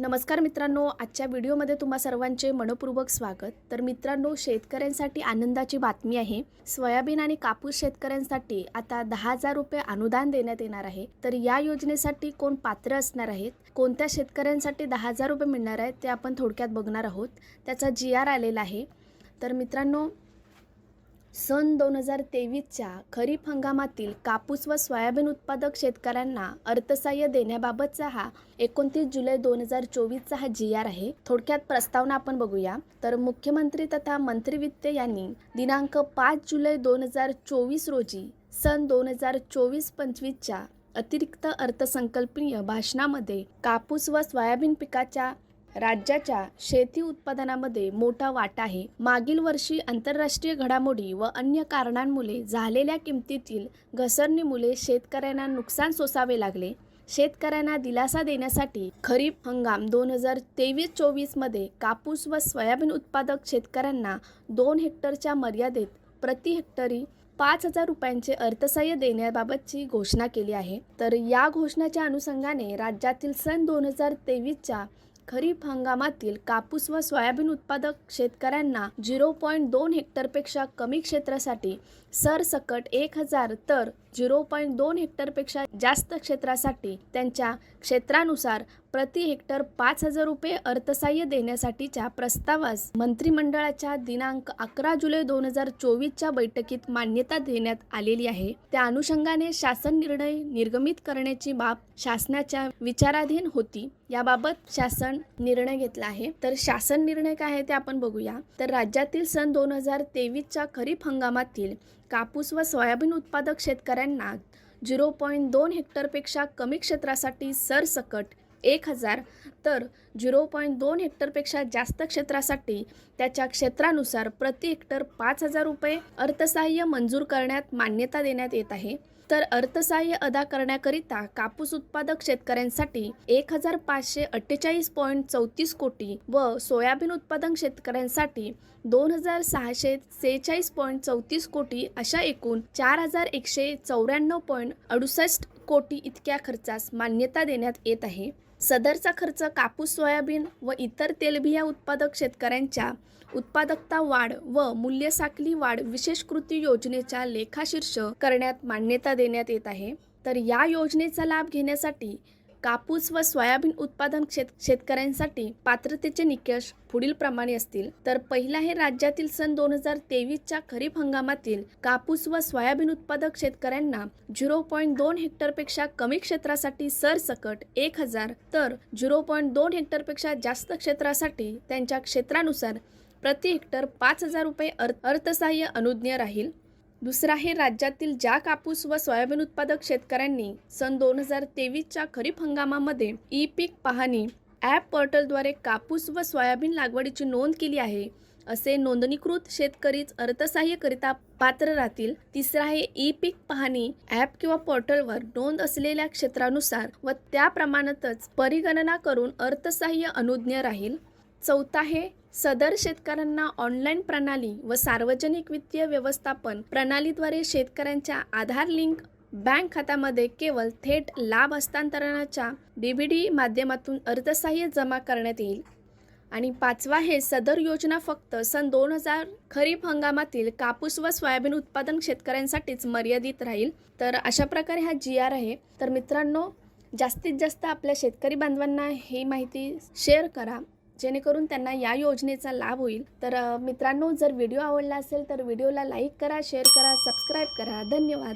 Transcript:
नमस्कार मित्रांनो आजच्या व्हिडिओमध्ये तुम्हा सर्वांचे मनपूर्वक स्वागत. तर मित्रांनो शेतकऱ्यांसाठी आनंदाची बातमी आहे. सोयाबीन आणि कापूस शेतकऱ्यांसाठी आता दहा हजार रुपये अनुदान देण्यात येणार आहे. तर या योजनेसाठी कोण पात्र असणार आहेत? कोणत्या शेतकऱ्यांसाठी दहा हजार रुपये मिळणार आहेत ते आपण थोडक्यात बघणार आहोत. त्याचा जी आर आलेला आहे. तर मित्रांनो सन दोन हजार तेवीसच्या खरीप हंगामातील कापूस व सोयाबीन उत्पादक शेतकऱ्यांना अर्थसहाय्य देण्याबाबतचा हा एकोणतीस जुलै दोन हजार चोवीसचा हा जी आर आहे. थोडक्यात प्रस्तावना आपण बघूया. तर मुख्यमंत्री तथा मंत्री वित्त यांनी दिनांक पाच जुलै दोन हजार चोवीस रोजी सन दोन हजार चोवीस पंचवीसच्या अतिरिक्त अर्थसंकल्पीय भाषणामध्ये कापूस व सोयाबीन पिकाच्या राज्याच्या शेती उत्पादनामध्ये मोठा वाटा आहे. मागील वर्षी आंतरराष्ट्रीय घडामोडी व अन्य कारणांमुळे झालेल्या किमतीतील घसरणीमुळे शेतकऱ्यांना नुकसान सोसावे लागले. शेतकऱ्यांना दिलासा देण्यासाठी खरीप हंगाम दोन हजार तेवीस चोवीसमध्ये कापूस व सोयाबीन उत्पादक शेतकऱ्यांना दोन हेक्टरच्या मर्यादेत प्रति हेक्टरी पाच हजार रुपयांचे अर्थसहाय्य देण्याबाबतची घोषणा केली आहे. तर या घोषणाच्या अनुषंगाने राज्यातील सन दोन हजार तेवीसच्या खरीप हंगामातील कापूस व सोयाबीन उत्पादक शेतकऱ्यांना झिरो पॉईंट दोन हेक्टरपेक्षा कमी क्षेत्रासाठी सरसकट एक हजार तर झिरो पॉईंट दोन हेक्टरपेक्षा जास्त क्षेत्रासाठी त्यांच्या क्षेत्रानुसार प्रति हेक्टर पाच हजार रुपये अर्थसहाय्य देण्यासाठीच्या प्रस्तावास मंत्रिमंडळाच्या दिनांक अकरा जुलै दोन हजार चोवीसच्या बैठकीत मान्यता देण्यात आलेली आहे. त्या अनुषंगाने शासन निर्णय निर्गमित करण्याची बाब शासनाच्या विचाराधीन होती. याबाबत शासन निर्णय घेतला आहे. तर शासन निर्णय काय आहे ते आपण बघूया. तर राज्यातील सन दोन हजार तेवीसच्या खरीप हंगामातील कापूस व सोयाबीन उत्पादक शेतकऱ्यांना झिरो पॉईंट दोन हेक्टरपेक्षा कमी क्षेत्रासाठी सरसकट एक हजार तर झिरो पॉईंट दोन हेक्टरपेक्षा जास्त क्षेत्रासाठी त्याच्या क्षेत्रानुसार प्रति हेक्टर पाच हजार रुपये अर्थसहाय्य मंजूर करण्यात मान्यता देण्यात येत आहे. तर अर्थसहाय्य अदा करण्याकरिता कापूस उत्पादक शेतकऱ्यांसाठी एक हजार पाचशे अठ्ठेचाळीस पॉईंट चौतीस कोटी व सोयाबीन उत्पादक शेतकऱ्यांसाठी दोन हजार सहाशे सेहेचाळीस पॉईंट चौतीस कोटी अशा एकूण चार हजार एकशे चौऱ्याण्णव पॉईंट अडुसष्ट कोटी इतक्या खर्चास मान्यता देण्यात येत आहे. सदरचा खर्च कापूस सोयाबीन व इतर तेलबिया उत्पादक शेतकऱ्यांच्या उत्पादकता वाढ व मूल्यसाखली वाढ विशेष कृती योजनेच्या लेखाशीर्ष करण्यात मान्यता देण्यात येत आहे. तर या योजनेचा लाभ घेण्यासाठी कापूस व सोयाबीन उत्पादन शेत शेतकऱ्यांसाठी पात्रतेचे निकष पुढील प्रमाणे असतील. तर पहिला हे राज्यातील सन दोन हजार तेवीसच्या खरीप हंगामातील कापूस व सोयाबीन उत्पादक शेतकऱ्यांना झिरो पॉईंट दोन हेक्टरपेक्षा कमी क्षेत्रासाठी सरसकट एक हजार तर झिरो पॉईंट दोन हेक्टरपेक्षा जास्त क्षेत्रासाठी त्यांच्या क्षेत्रानुसार प्रति हेक्टर पाच हजार रुपये अर्थ अर्थसहाय्य अनुज्ञ राहील. दुसरा आहे राज्यातील ज्या कापूस व सोयाबीन उत्पादक शेतकऱ्यांनी सन दोन हजार तेवीसच्या खरीप हंगामामध्ये ई पीक पाहणी ॲप पोर्टलद्वारे कापूस व सोयाबीन लागवडीची नोंद केली आहे असे नोंदणीकृत शेतकरीच अर्थसहाय्यकरिता पात्र राहतील. तिसरा आहे ई पीक पाहणी ॲप किंवा पोर्टलवर नोंद असलेल्या क्षेत्रानुसार व त्याप्रमाणातच परिगणना करून अर्थसहाय्य अनुज्ञ राहील. चौथा आहे सदर शेतकऱ्यांना ऑनलाईन प्रणाली व सार्वजनिक वित्तीय व्यवस्थापन प्रणालीद्वारे शेतकऱ्यांच्या आधार लिंक बँक खात्यामध्ये केवळ थेट लाभ हस्तांतरणाच्या डी बी डी माध्यमातून अर्थसहाय्य जमा करण्यात येईल. आणि पाचवा हे सदर योजना फक्त सन दोन हजार खरीप हंगामातील कापूस व सोयाबीन उत्पादन शेतकऱ्यांसाठीच मर्यादित राहील. तर अशा प्रकारे हा जी आर आहे. तर मित्रांनो जास्तीत जास्त आपल्या शेतकरी बांधवांना ही माहिती शेअर करा. जेणेकरून त्यांना या योजनेचा लाभ होईल. तर मित्रांनो जर व्हिडिओ आवडला असेल तर व्हिडिओला लाईक करा शेअर करा सबस्क्राईब करा. धन्यवाद.